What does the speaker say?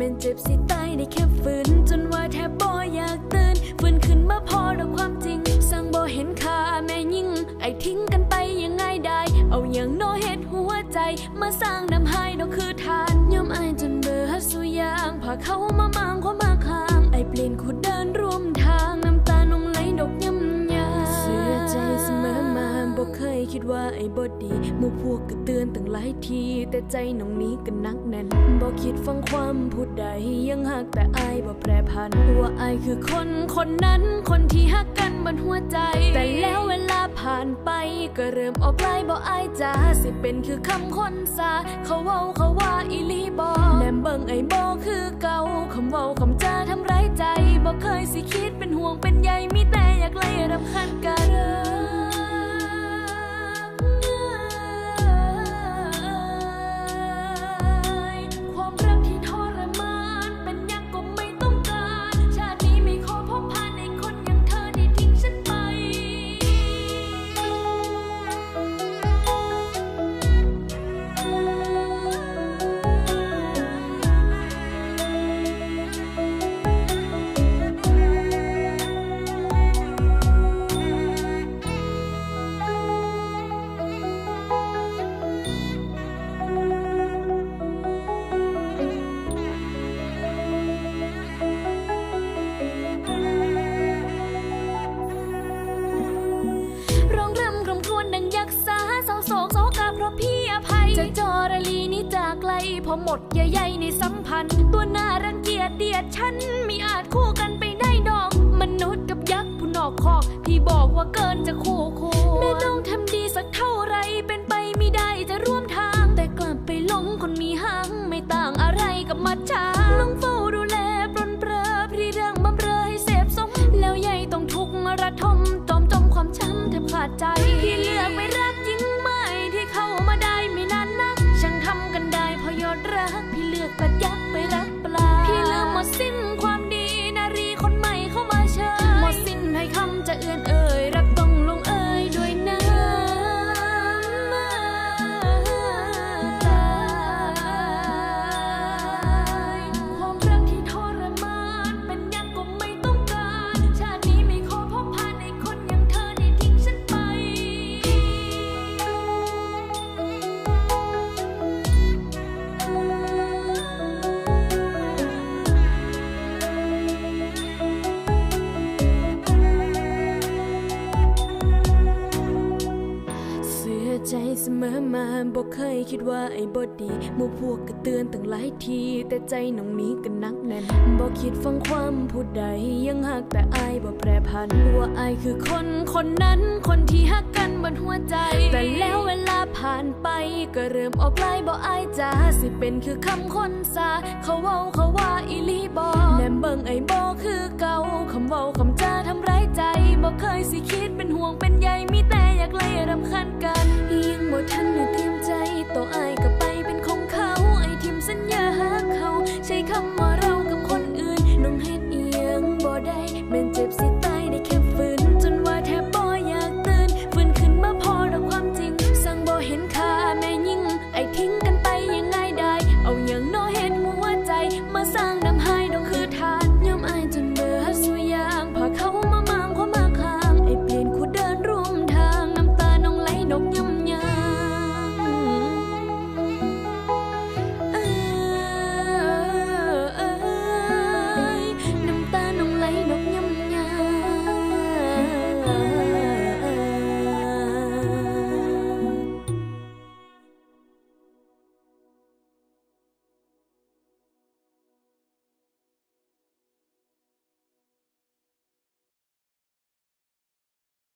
มันเจ็บสิตายได้แค่ฝืนจนว่าแทบบ่อยากตื่นฟื้นขึ้นมาพอดอกความจริง สั่งบ่เห็นค่าแม่ยิ่ง ไอทิ้งกันไปยังไงได้ เอาอย่างน้อยเฮ็ดหัวใจ มาสร้างน้ำหายดอกคือทานยอมอายจนเบื่อสุยางพาเขามา ไอ้บ่ดีหมู่พวกก็เตือนตั้งหลายที แต่ใจน้องนี้ก็นักแน่นบ่คิดฟังความพูดใด ยังหักแต่อายบ่แปรผันว่าอายคือคนคนนั้นคนที่หักกันบนหัวใจ แต่แล้วเวลาผ่านไป ก็เริ่มออกลายบ่อายจ้าสิเป็นคือคำคนซาเขาเว้าเขาว่าอีลีบ่แนมเบิ่งไอ้บ่คือเก่าคำเว้าคำจาทำร้ายใจบ่เคยสิคิดเป็นห่วงเป็นใยมีแต่อยากไล่รำคาญกัน จะจอรลีนี้จากไกลพอหมดใยๆในสัมพันธ์ ตัวหน้ารังเกียจเดียดฉันมีอาจคู่กันไปได้ดอก มนุษย์กับยักษ์ผู้นอกคอกพี่บอกว่าเกินจะคู่ควรแม่ต้องทำดีสักเท่าไรเป็นไป บอกเคยคิดว่าไอ้บอดีหมู่พวกก็เตือนตั้งหลายที แต่ใจน้องนี้ก็นักแน่นบอกคิดฟังความพูดใด ยังหักแต่อายบ่แปรผันว่าอายคือคนคนนั้นคนที่หักกันบนหัวใจ แต่แล้วเวลาผ่านไป ก็เริ่มออกไลายบ่อายจ้าสิเป็นคือคำคนซาเขาเว้าเขาว่าอีลีบอแนมเบิ่งไอ้บอคือเก่าคำเว้าคำจาทำร้ายใจบ่เคยสิคิดเป็นห่วงเป็นใยมีแต่